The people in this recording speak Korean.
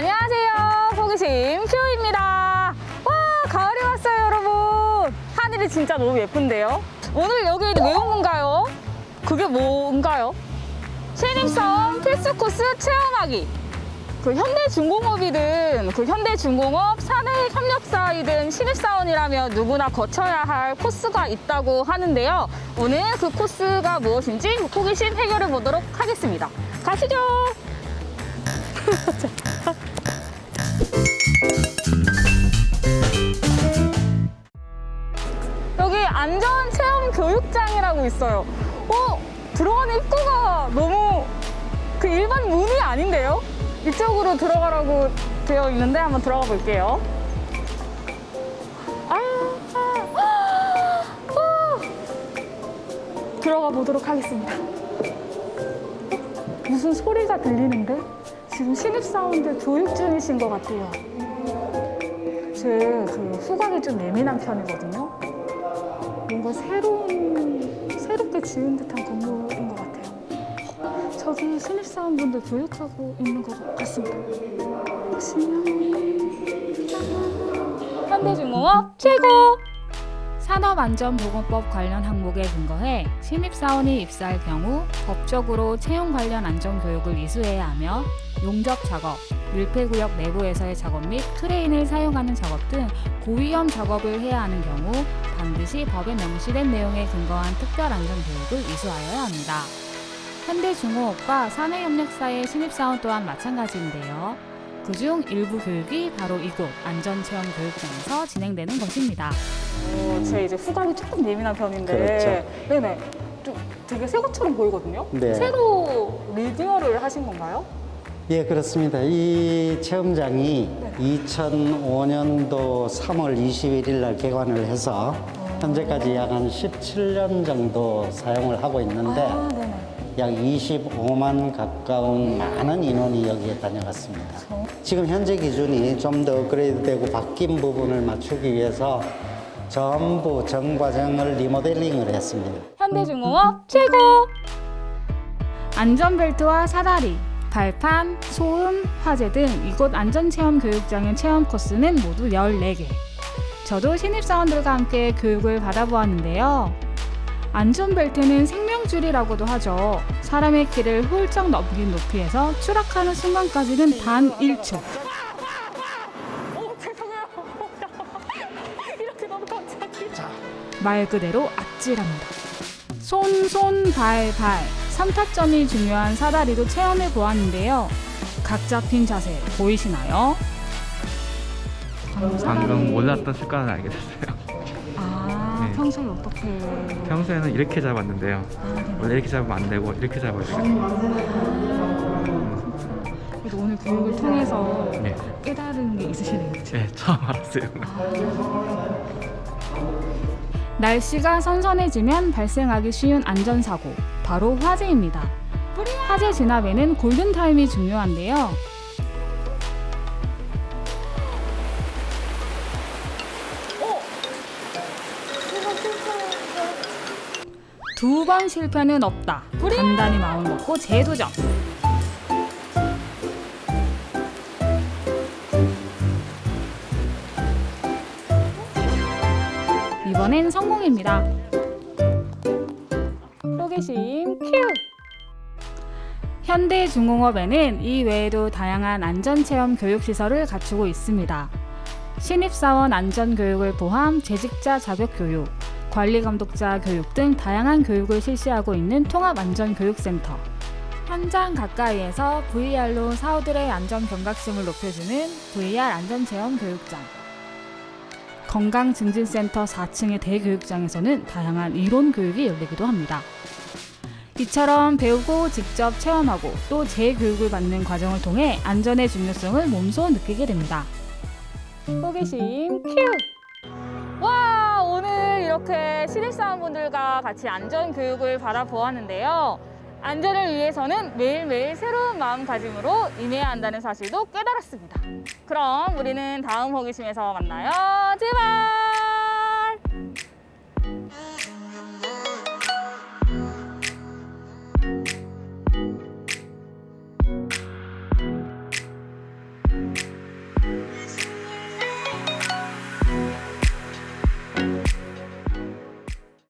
안녕하세요. 호기심 큐입니다. 와, 가을이 왔어요, 여러분. 하늘이 진짜 너무 예쁜데요? 오늘 여기 왜 온 건가요? 그게 뭔가요? 신입사원 필수 코스 체험하기. 그 현대중공업이든 그 현대중공업 사내협력사이든 신입사원이라면 누구나 거쳐야 할 코스가 있다고 하는데요. 오늘 그 코스가 무엇인지 호기심 해결해 보도록 하겠습니다. 가시죠. 교육장이라고 있어요. 어, 들어가는 입구가 너무 그 일반 문이 아닌데요? 이쪽으로 들어가라고 되어 있는데 한번 들어가 볼게요. 아, 아, 아. 들어가 보도록 하겠습니다. 무슨 소리가 들리는데? 지금 신입사원들 교육 중이신 것 같아요. 제 그 후각이 좀 예민한 편이거든요. 뭔가 새로운, 새롭게 지은 듯한 건물인 것 같아요. 저기 신입사원분들 교육하고 있는 것 같습니다. 안녕. 현대중공업 최고! 산업안전보건법 관련 항목에 근거해 신입사원이 입사할 경우 법적으로 채용 관련 안전교육을 이수해야 하며 용접 작업, 밀폐구역 내부에서의 작업 및 크레인을 사용하는 작업 등 고위험 작업을 해야 하는 경우 반드시 법에 명시된 내용에 근거한 특별안전교육을 이수하여야 합니다. 현대중공업과 사내협력사의 신입사원 또한 마찬가지인데요. 그중 일부 교육이 바로 이곳 안전체험 교육장에서 진행되는 것입니다. 어, 제 이제 후각이 조금 예민한 편인데. 그렇죠. 네네. 좀 되게 새 것처럼 보이거든요. 네. 새로 리뉴얼을 하신 건가요? 예, 그렇습니다. 이 체험장이 2005년도 3월 21일 날 개관을 해서 현재까지 약 한 17년 정도 사용을 하고 있는데 아, 네네. 약 25만 가까운 많은 인원이 여기에 다녀갔습니다. 지금 현재 기준이 좀 더 업그레이드 되고 바뀐 부분을 맞추기 위해서 전부 전 과정을 리모델링을 했습니다. 현대중공업 최고! 안전벨트와 사다리, 발판, 소음, 화재 등 이곳 안전체험 교육장의 체험 코스는 모두 14개. 저도 신입사원들과 함께 교육을 받아보았는데요. 안전벨트는 생명줄이라고도 하죠. 사람의 키를 훌쩍 넘긴 높이에서 추락하는 순간까지는 단 1초. 오, 죄송해요. 이렇게 너무 갑자기. 말 그대로 아찔합니다. 손, 손, 발, 발. 3타점이 중요한 사다리도 체험해 보았는데요. 각 잡힌 자세 보이시나요? 방금 몰랐던 습관을 알게 됐어요. 아, 네. 평소에 어떻게. 평소에는 이렇게 잡았는데요. 원래 이렇게 잡으면 안 되고 이렇게 잡아야 되거든요. 그래도 오늘 교육을 통해서 네. 깨달은 게 있으시네요. 그쵸? 네, 처음 알았어요. 날씨가 선선해지면 발생하기 쉬운 안전사고, 바로 화재입니다. 화재 진압에는 골든타임이 중요한데요. 두 번 실패는 없다. 단단히 마음 먹고 재도전. 이번엔 성공입니다. 호기심 큐! 현대중공업에는 이 외에도 다양한 안전체험 교육시설을 갖추고 있습니다. 신입사원 안전교육을 포함 재직자 자격교육, 관리 감독자 교육 등 다양한 교육을 실시하고 있는 통합안전교육센터. 현장 가까이에서 VR로 사우들의 안전 경각심을 높여주는 VR 안전체험 교육장. 건강증진센터 4층의 대교육장에서는 다양한 이론 교육이 열리기도 합니다. 이처럼 배우고 직접 체험하고 또 재교육을 받는 과정을 통해 안전의 중요성을 몸소 느끼게 됩니다. 호기심 큐! 와, 이렇게 신입사원분들과 같이 안전교육을 받아보았는데요. 안전을 위해서는 매일매일 새로운 마음가짐으로 임해야 한다는 사실도 깨달았습니다. 그럼 우리는 다음 호기심에서 만나요. 제발!